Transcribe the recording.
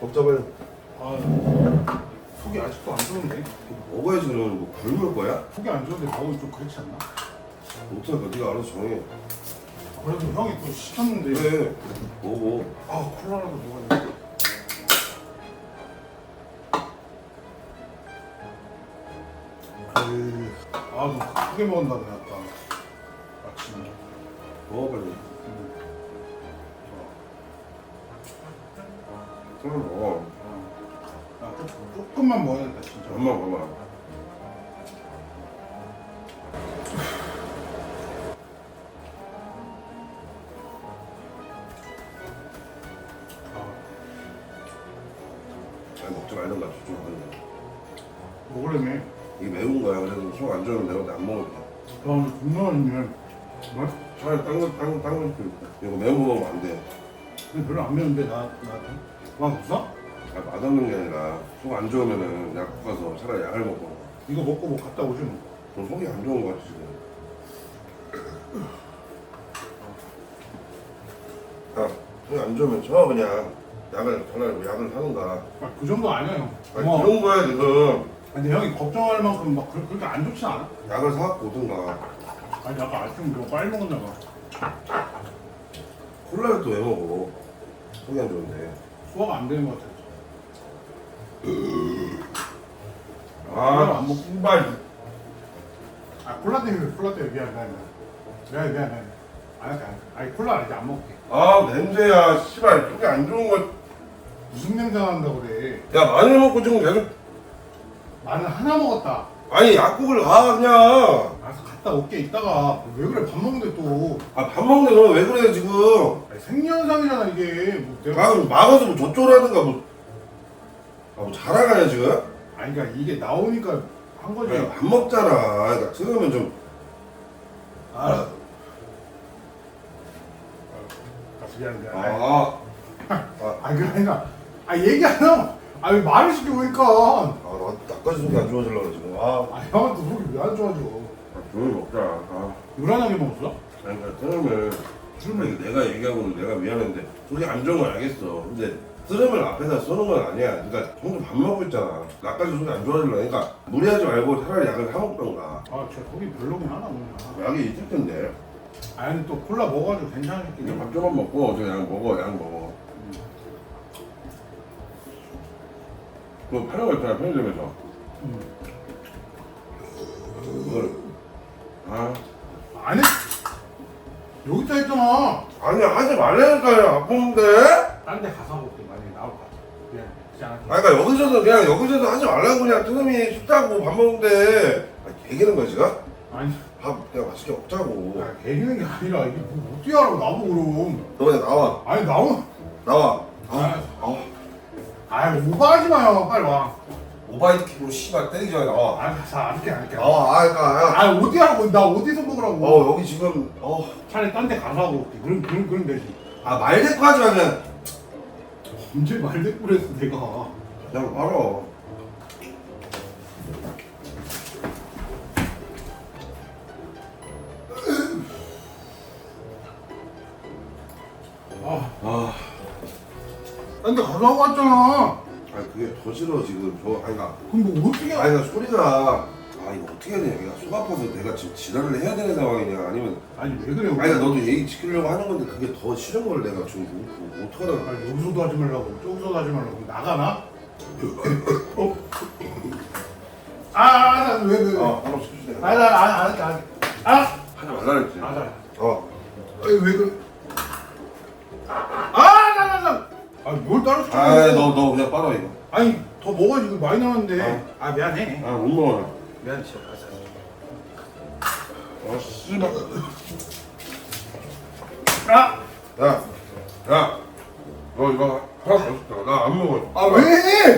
복잡해. 아 속이 아직도 안 좋은데 먹어야지 그러면 뭐 굶을 거야? 속이 안 좋은데 먹으면 좀 그렇지 않나? 못하니까 네가 알아서 정해. 그래도 형이 또 시켰는데 그래. 먹어. 아 콜라라도 먹어야 돼 그... 아좀 크게 보네 아까 아침에 먹어 빨리. 음. 그럼 먹어. 아, 조- 조금만 먹어야겠다 진짜 엄마 엄마. 아, 아니 먹지 말던가 좀 하는데. 먹으려면 이게 매운 거야. 그래서 속 안 좋으면 내가 안 먹을게. 야 근데 존나 맛있네 맛 차라리 딴 거 딴 거 딴거 시켜. 이거 매운 거 먹으면 안 돼. 근데 별로 안 매운데 나 나한테 맛 없어? 아, 맛없는 게 아니라 속 안 좋으면은 약 가서 차라리 약을 먹고. 이거 먹고 뭐 갔다 오지 뭐너 속이 안 좋은 거 같지 지금. 야, 속이 안 좋으면 저 그냥 약을 차라리 뭐 약을 사는가. 아, 그 정도 아니야 형 아니 고마워. 그런 거야 지금. 근데 형이 걱정할 만큼 막 그- 그렇게 안 좋지 않아? 약을 사갖고 오든가. 아니 아까 아침 너무 빨리 먹었나 봐 콜라를 또 왜 먹어? 속이 안 좋은데. 소화가 안 되는 것 같아 아, 안 먹고 씨발. 아 콜라 때문에 콜라 때문에 미안 미안 미안 미안 미안 미안 안 할게 안 할게 아니 콜라 이제 안 먹게 아, 냄새야. 씨발, 속이 안 좋은 거. 무슨 냄새 난다고 그래 야, 많이 먹고 지금 계속. 나는 하나 먹었다 아니, 약국을 가, 그냥. 갔다 올게 이따가 왜 그래 밥 먹는데 또 아, 밥 먹는데 너왜 그래, 지금? 아니, 생리현상이잖아 이게 뭐 내가 아, 그럼 막아서 뭐 저쪽으로 하든가, 뭐. 아, 뭐 자랑하냐, 지금? 아니 그러니까 이게 나오니까 한 거지 아니, 밥 먹잖아. 그러니까, 그러면 좀. 알아 아 미안 미안 아니, 아, 아니 그게 아니라 아 얘기 안 하고 아왜 말을 시켜 보니까 아, 나, 나까지 속이 안 좋아지려고 지금. 아, 아 형한테 속이 왜 안 좋아져 조용히 먹자. 아. 요란하게 먹었어? 그러니까, 그러면. 그러면 내가 얘기하고는 내가 미안한데, 속이 안 좋은 건 알겠어. 근데, 쓰름을 앞에다 써는 건 아니야. 그러니까, 형도 밥 먹고 있잖아. 나까지 속이 안 좋아지려고. 그러니까, 무리하지 말고 차라리 약을 사 먹던가. 아쟤 속이 별로긴 하나 보냐 약이 있을 텐데. 아니 또 콜라 먹어가지고 괜찮을게 그냥 밥 조금 먹고, 저약 먹어, 약 먹어. 그거 파는 거 있잖아, 편의점에서. 음. 그걸. 아. 아니 있다 했잖아 아니, 하지 말라니까요. 아픈데? 딴 데 가서 먹게 만약에 나올 것 같아 미안 그렇지 않아 아, 그러니까 여기서도 그냥 여기서도 하지 말라고 그냥 뜨놈이 쉽다고 밥 먹는데. 아, 개기는 거야, 지금? 아니 밥 그냥 맛있게 먹자고. 아, 개기는 게 아니라 이게 뭐 어떻게 하라고 나보고 그럼 너 그냥 나와. 아니 나오 나와. 아, 아. 아이 오버하지 마요 빨리 와 오바이트 킥으로 씨발 때리기 전에 나와. 아, 자, 안 할게, 안 할게. 나와, 아, 그니까, 야. 아, 어디 하라고? 나 어디서 먹으라고? 어, 여기 지금, 어. 차라리 딴 데 가서 하고 올게. 그럼, 그럼, 그럼 되지. 아, 말대꾸 하지 마, 그냥. 언제 말대꾸를 했어, 내가. 그냥 말어. 아, 아. 딴데 가서 하고 왔잖아. 아니, 그게 더 싫어, 지금. 저, 아니, 나. 그럼 뭐 어떻게 해? 아니, 나 소리가. 아, 이거 어떻게 해야 되냐. 내가 속 아파서 내가 지금 지랄을 해야 되는 상황이냐. 아니면. 아니, 왜 그래? 아니, 나 너도 얘기 지키려고 하는 건데 그게 더 싫은 걸 내가 지금 뭐, 뭐, 어떡하다가. 아니, 여기서도 하지 말라고, 저기서도 하지 말라고. 나가나? 어? 아, 아, 나, 왜, 왜, 왜? 어, 한번 시켜주세요. 아, 나, 아, 안 할게, 안 할게. 아! 하지 말라 그랬지. 아, 나. 어. 아니, 왜 그래? 아, 나, 나, 나! 아, 뭘 따로? 아, 너, 너 그냥 빨아, 이거. 아니, 더 먹어야지. 이거 많이 나왔는데. 어. 아, 미안해. 아, 못 먹어. 미안해, 진짜. 알았어, 알았어. 아, 씨발. 아! 야, 야. 너 이거 하나 더 시켜. 나안 먹어. 아, 왜 해?